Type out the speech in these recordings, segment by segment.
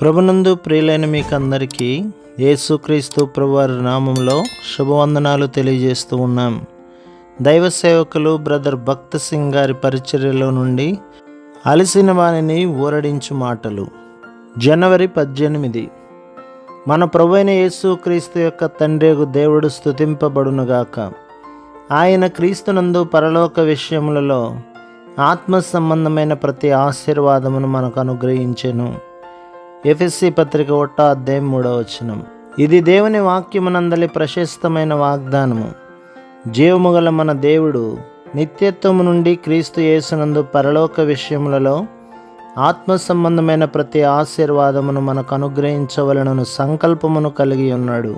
ప్రభునందు ప్రియులైన మీకు అందరికీ యేసుక్రీస్తు ప్రభువారి నామంలో శుభవందనాలు తెలియజేస్తూ ఉన్నాం. దైవ సేవకులు బ్రదర్ భక్త సింగ్ గారి పరిచర్యలో నుండి అలసిన వాణిని ఊరడించు మాటలు. జనవరి పద్దెనిమిది. మన ప్రభువైన యేసుక్రీస్తు యొక్క తండ్రియగు దేవుడు స్థుతింపబడునుగాక ఆయన క్రీస్తునందు పరలోక విషయములలో ఆత్మ సంబంధమైన ప్రతి ఆశీర్వాదమును మనకు అనుగ్రహించెను. ఎఫ్ఎస్సి పత్రిక ఒట్ట అధ్యాయం మూడవ వచనం. ఇది దేవుని వాక్యమునందలి ప్రశస్తమైన వాగ్దానము. జీవము గల మన దేవుడు నిత్యత్వము నుండి క్రీస్తు యేసునందు పరలోక విషయములలో ఆత్మ సంబంధమైన ప్రతి ఆశీర్వాదమును మనకు అనుగ్రహించవలనను సంకల్పమును కలిగి ఉన్నాడు.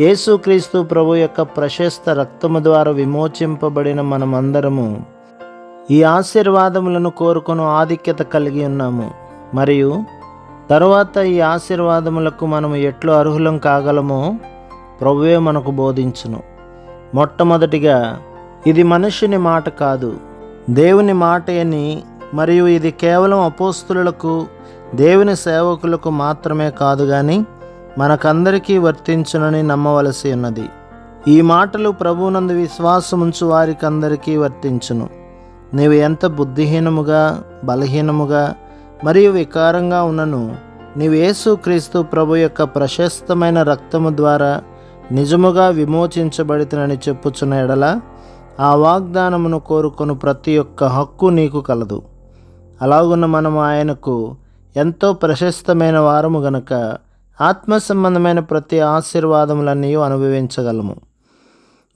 యేసుక్రీస్తు ప్రభు యొక్క ప్రశస్త రక్తము ద్వారా విమోచింపబడిన మనమందరము ఈ ఆశీర్వాదములను కోరుకొని ఆధిక్యత కలిగి ఉన్నాము. మరియు తరువాత ఈ ఆశీర్వాదములకు మనము ఎట్లు అర్హులం కాగలమో ప్రభువే మనకు బోధించును. మొట్టమొదటిగా ఇది మనుషుని మాట కాదు దేవుని మాట అని మరియు ఇది కేవలం అపోస్తులకు దేవుని సేవకులకు మాత్రమే కాదు కానీ మనకందరికీ వర్తించునని నమ్మవలసి ఉన్నది. ఈ మాటలు ప్రభువునందు విశ్వాసముంచు వారికందరికీ వర్తించును. నీవు ఎంత బుద్ధిహీనముగా బలహీనముగా మరియు వికారంగా ఉన్నను. నీవు యేసుక్రీస్తు ప్రభు యొక్క ప్రశస్తమైన రక్తము ద్వారా నిజముగా విమోచించబడితనని చెప్పుచున్న ఎడల ఆ వాగ్దానమును కోరుకొను ప్రతి ఒక్క హక్కు నీకు కలదు. అలాగున్న మనం ఆయనకు ఎంతో ప్రశస్తమైన వారము గనక ఆత్మ సంబంధమైన ప్రతి ఆశీర్వాదములన్నీ అనుభవించగలము.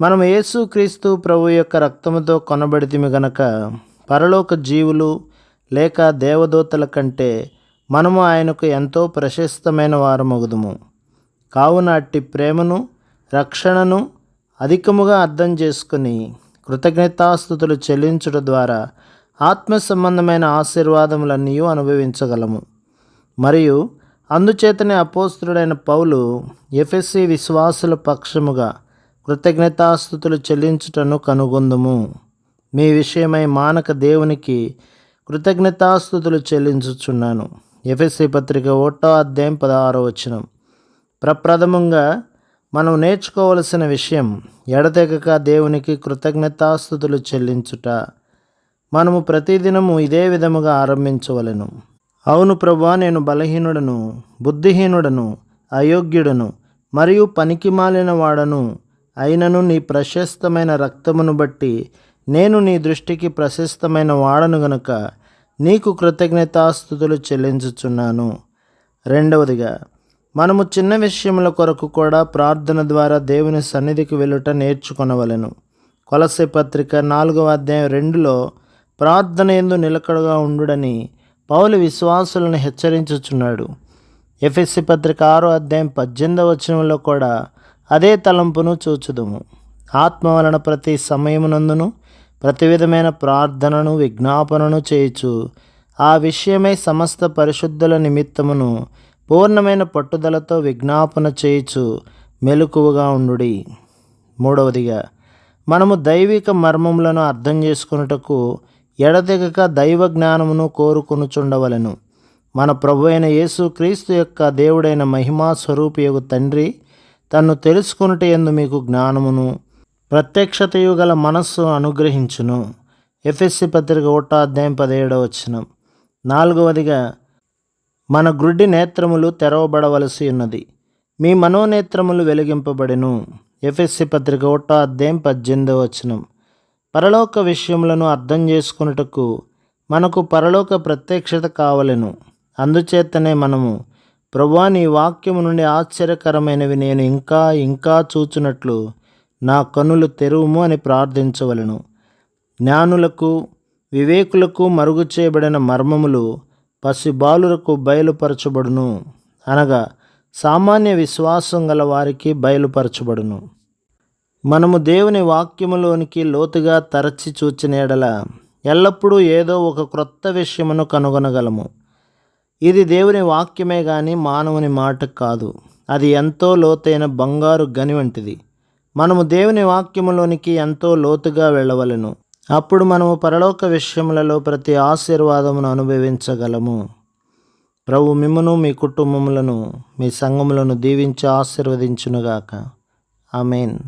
మనం యేసుక్రీస్తు ప్రభు యొక్క రక్తముతో కొనబడితిమి గనక పరలోక జీవులు లేక దేవదూతల కంటే మనము ఆయనకు ఎంతో ప్రశస్తమైన వారమగుదుము. కావున అట్టి ప్రేమను రక్షణను అధికముగా అర్థం చేసుకుని కృతజ్ఞతాస్థుతులు చెల్లించుట ద్వారా ఆత్మ సంబంధమైన ఆశీర్వాదములన్నీ అనుభవించగలము. మరియు అందుచేతనే అపోస్తుడైన పౌలు ఎఫ్ఎస్సి విశ్వాసుల పక్షముగా కృతజ్ఞతాస్థుతులు చెల్లించుటను కనుగొందుము. మీ విషయమై మానక దేవునికి కృతజ్ఞతాస్థుతులు చెల్లించుచున్నాను. ఎఫ్ఎస్సి పత్రిక ఒకటో అధ్యాయం పదహారో వచనం. ప్రప్రథమంగా మనం నేర్చుకోవలసిన విషయం ఎడతెగక దేవునికి కృతజ్ఞతాస్థుతులు చెల్లించుట. మనము ప్రతిదినము ఇదే విధముగా ఆరంభించవలెను. అవును ప్రభా నేను బలహీనుడను బుద్ధిహీనుడను అయోగ్యుడను మరియు పనికిమాలిన వాడను. అయినను నీ ప్రశస్తమైన రక్తమును బట్టి నేను నీ దృష్టికి ప్రశస్తమైన వాడను గనుక నీకు కృతజ్ఞతాస్థుతులు చెల్లించుచున్నాను. రెండవదిగా మనము చిన్న విషయముల కొరకు కూడా ప్రార్థన ద్వారా దేవుని సన్నిధికి వెళ్ళుట నేర్చుకొనవలెను. కొలసే పత్రిక నాలుగవ అధ్యాయం రెండులో ప్రార్థన ఎందు నిలకడగా ఉండుడని పౌలు విశ్వాసులను హెచ్చరించుచున్నాడు. ఎఫ్ఎస్సి పత్రిక ఆరో అధ్యాయం పద్దెనిమిదవ వచనంలో కూడా అదే తలంపును చూచుదుము. ఆత్మ వలన ప్రతి సమయమునందును ప్రతి విధమైన ప్రార్థనను విజ్ఞాపనను చేయుచు. ఆ విషయమై సమస్త పరిశుద్ధుల నిమిత్తమును పూర్ణమైన పట్టుదలతో విజ్ఞాపన చేయచు మెలకువగా ఉండుడి. మూడవదిగా మనము దైవిక మర్మములను అర్థం చేసుకున్నటకు ఎడతెగక దైవ జ్ఞానమును కోరుకొనుచుండవలను. మన ప్రభు అయిన యేసు క్రీస్తు యొక్క దేవుడైన మహిమా స్వరూపియగు తండ్రి తన్ను తెలుసుకొనుట ఎందు మీకు జ్ఞానమును ప్రత్యక్షతయు గల మనస్సు అనుగ్రహించును. ఎఫ్ఎస్సి పత్రిక ఒకటో అధ్యాయం పదిహేడవ వచనం. నాలుగవదిగా మన గ్రుడ్డి నేత్రములు తెరవబడవలసి ఉన్నది. మీ మనోనేత్రములు వెలిగింపబడెను. ఎఫ్ఎస్సి పత్రిక ఒకటో అధ్యాయం పద్దెనిమిదవ వచనం. పరలోక విషయములను అర్థం చేసుకున్నటకు మనకు పరలోక ప్రత్యక్షత కావలెను. అందుచేతనే మనము ప్రభువా నీ వాక్యము నుండి ఆశ్చర్యకరమైనవి నేను ఇంకా ఇంకా చూచున్నట్లు నా కనులు తెరువుము అని ప్రార్థించవలను. జ్ఞానులకు వివేకులకు మరుగు చేయబడిన మర్మములు పసిబాలులకు బయలుపరచబడును. అనగా సామాన్య విశ్వాసం గల వారికి బయలుపరచబడును. మనము దేవుని వాక్యములోనికి లోతుగా తరచి చూచిన ఎడల ఎల్లప్పుడూ ఏదో ఒక క్రొత్త విషయమును కనుగొనగలము. ఇది దేవుని వాక్యమే కానీ మానవుని మాట కాదు. అది ఎంతో లోతైన బంగారు గని వంటిది. మనము దేవుని వాక్యములోనికి ఎంతో లోతుగా వెళ్ళవలెను. అప్పుడు మనము పరలోక విషయములలో ప్రతి ఆశీర్వాదమును అనుభవించగలము. ప్రభు మిమ్మను మీ కుటుంబములను మీ సంఘములను దీవించి ఆశీర్వదించునుగాక. ఆమెన్.